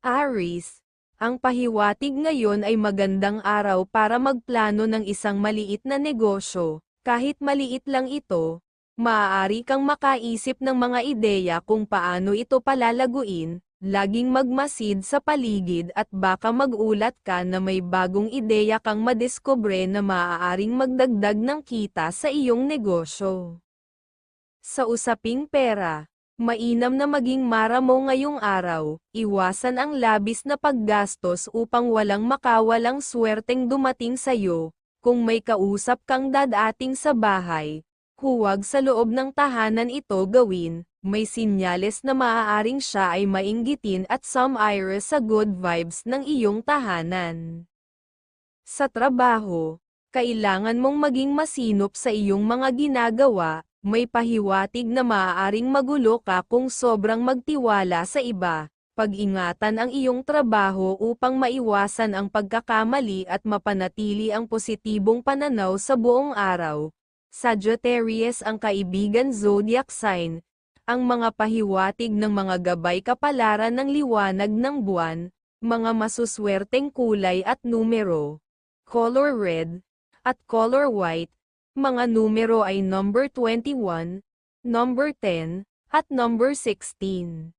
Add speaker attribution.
Speaker 1: Aries, ang pahiwatig ngayon ay magandang araw para magplano ng isang maliit na negosyo, kahit maliit lang ito, maaari kang makaisip ng mga ideya kung paano ito palalaguin, laging magmasid sa paligid at baka magulat ka na may bagong ideya kang madiskubre na maaaring magdagdag ng kita sa iyong negosyo. Sa usaping pera, mainam na maging maramo ngayong araw, iwasan ang labis na paggastos upang walang makawalang swerteng dumating sa'yo, kung may kausap kang dadating sa bahay, huwag sa loob ng tahanan ito gawin, may sinyales na maaaring siya ay mainggitin at some iris sa good vibes ng iyong tahanan. Sa trabaho, kailangan mong maging masinop sa iyong mga ginagawa, may pahiwatig na maaaring magulo ka kung sobrang magtiwala sa iba. Pag-ingatan ang iyong trabaho upang maiwasan ang pagkakamali at mapanatili ang positibong pananaw sa buong araw. Sagittarius ang kaibigan zodiac sign, ang mga pahiwatig ng mga gabay kapalaran ng liwanag ng buwan, mga masuswerteng kulay at numero, color red, at color white, mga numero ay number 21, number 10, at number 16.